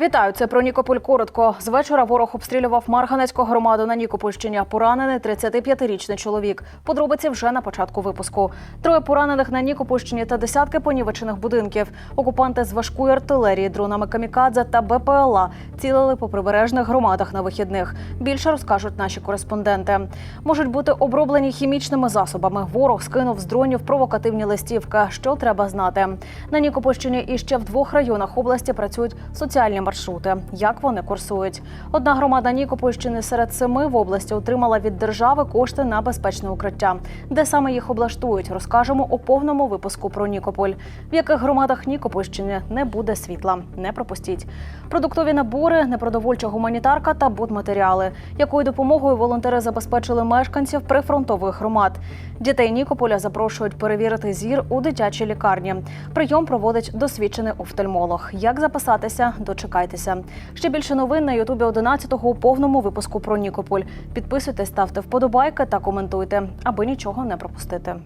Вітаю, це про Нікополь коротко. З вечора ворог обстрілював Марганецьку громаду на Нікопольщині. Поранений 35-річний чоловік. Подробиці вже на початку випуску. Троє поранених на Нікопольщині та десятки понівечених будинків. Окупанти з важкої артилерії, дронами камікадзе та БПЛА цілили по прибережних громадах на вихідних. Більше розкажуть наші кореспонденти. Можуть бути оброблені хімічними засобами. Ворог скинув з дронів провокативні листівки. Що треба знати? На Нікопольщині і ще в двох районах області працюють соціальні маршрути. Як вони курсують? Одна громада Нікопольщини серед семи в області отримала від держави кошти на безпечне укриття. Де саме їх облаштують, розкажемо у повному випуску про Нікополь. В яких громадах Нікопольщини не буде світла. Не пропустіть. Продуктові набори, непродовольча гуманітарка та будматеріали. Якою допомогою волонтери забезпечили мешканців прифронтових громад. Дітей Нікополя запрошують перевірити зір у дитячій лікарні. Прийом проводить досвідчений офтальмолог. Як записатися? Дочекайтеся. Ще більше новин на Ютубі 11-го у повному випуску про Нікополь. Підписуйтесь, ставте вподобайки та коментуйте, аби нічого не пропустити.